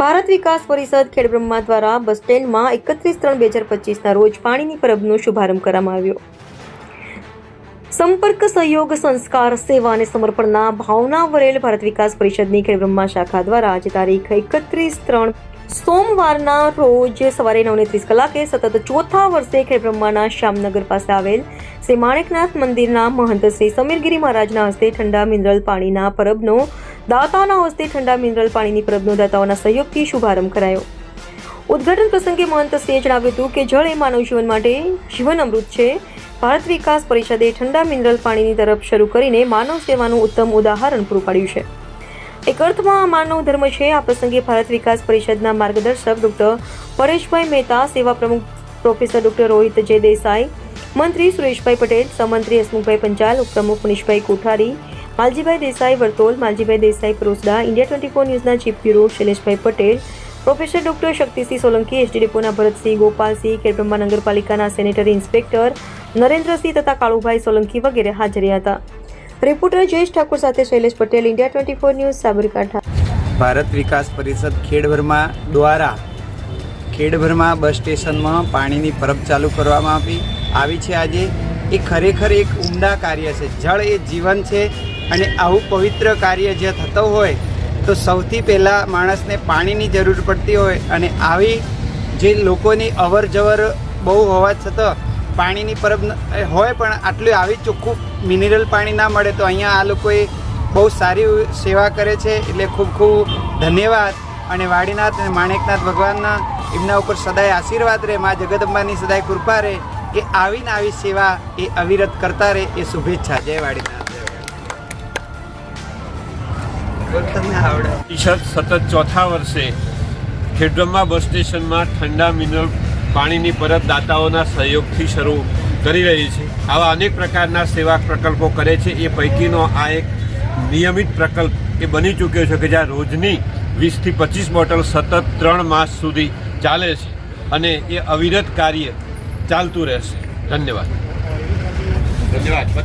ભારત વિકાસ પરિષદ ખેડબ્રહ્મા દ્વારા બસ સ્ટેન્ડમાં એકત્રીસ ત્રણ બે હજાર પચીસના રોજ પાણીની પરબનો શુભારંભ કરવામાં આવ્યો. સંપર્ક સહયોગ સંસ્કાર સેવા અને સમર્પણના ભાવના વરેલ ભારત વિકાસ પરિષદની ખેડબ્રહ્મા શાખા દ્વારા આજે તારીખ એકત્રીસ ત્રણ સોમવારના રોજ સવારે નવને ત્રીસ કલાકે સતત ચોથા વર્ષે ખેડબ્રહ્માના શ્યામનગર પાસે આવેલ શ્રી માણેકનાથ મંદિરના મહંત શ્રી સમીરગીરી મહારાજના હસ્તે ઠંડા મિનરલ પાણીના પરબનો દાતાઓના હસ્તે ઠંડા મિનરલ પાણીની પરબનો દાતાઓના સહયોગથી શુભારંભ કરાયો. ઉદ્ઘાટન પ્રસંગે મહંતશ્રીએ જણાવ્યું હતું કે જળ એ માનવ જીવન માટે જીવન અમૃત છે. ભારત વિકાસ પરિષદે ઠંડા મિનરલ પાણીની તરફ શરૂ કરીને માનવ સેવાનું ઉત્તમ ઉદાહરણ પૂરું પાડ્યું છે. એક અર્થમાં, આ માનવ ધર્મ છે. આ પ્રસંગે ભારત વિકાસ પરિષદના માર્ગદર્શક ડોક્ટર પરેશભાઈ મહેતા, સેવા પ્રમુખ પ્રોફેસર ડોક્ટર રોહિત જે દેસાઈ, મંત્રી સુરેશભાઈ પટેલ સહમંત્રી હસમુખભાઈ પંચાલ, ઉપપ્રમુખ Manishbhai Kothari Maljibhai Desai, Vartol Maljibhai Desai, Parosada, India twenty four ન્યૂઝના chief bureau Shaileshbhai Patel, professor doctor Shaktisinh Solanki ST ડેપોના Bharatsinh Gopalsinh Khedbrahma નગરપાલિકાના સેનેટરી ઇન્સ્પેક્ટર નરેન્દ્રસિંહ તથા કાળુભાઈ સોલંકી વગેરે હાજર હતા. રિપોર્ટર જયેશ ઠાકોર સાથે Shailesh Patel, India twenty four news, Sabarkantha. Bharat Vikas Parishad ખેડભરમાં દ્વારા ખેડભરમાં બસ સ્ટેશનમાં પાણીની પરબ ચાલુ કરવામાં આવી. આવી છે આજે. એ ખરેખર એક ઉમદા કાર્ય છે. જળ એ જીવન છે. અને આવું પવિત્ર કાર્ય જે થતો હોય, તો સૌથી પહેલાં માણસને પાણીની જરૂર પડતી હોય અને આવી જે લોકોની અવર જવર બહુ હોવા છતાં પાણીની પરબ હોય પણ આટલું આવી ચોખ્ખું મિનરલ પાણી ના મળે, તો અહીંયા આ લોકોએ બહુ સારી સેવા કરે છે. એટલે ખૂબ ખૂબ ધન્યવાદ. અને વાડીનાથ અને માણેકનાથ ભગવાનના એમના ઉપર સદાય આશીર્વાદ રહે, મા જગદંબાની સદાય કૃપા રહે કે આવીને આવી સેવા એ અવિરત કરતા રહે. એ શુભેચ્છા. જય વાડીનાથ. પરિષદ સતત ચોથા વર્ષે ખેડબ્રહ્મા બસ સ્ટેશનમાં ઠંડા મિનરલ પાણીની પરત દાતાઓના સહયોગથી શરૂ કરી રહી છે. આવા અનેક પ્રકારના સેવા પ્રકલ્પો કરે છે. એ પૈકીનો આ એક નિયમિત પ્રકલ્પ એ બની ચૂક્યો છે કે જ્યાં રોજની વીસથી પચીસ બોટલ સતત ત્રણ માસ સુધી ચાલે છે અને એ અવિરત કાર્ય ચાલતું રહેશે. ધન્યવાદ. ધન્યવાદ.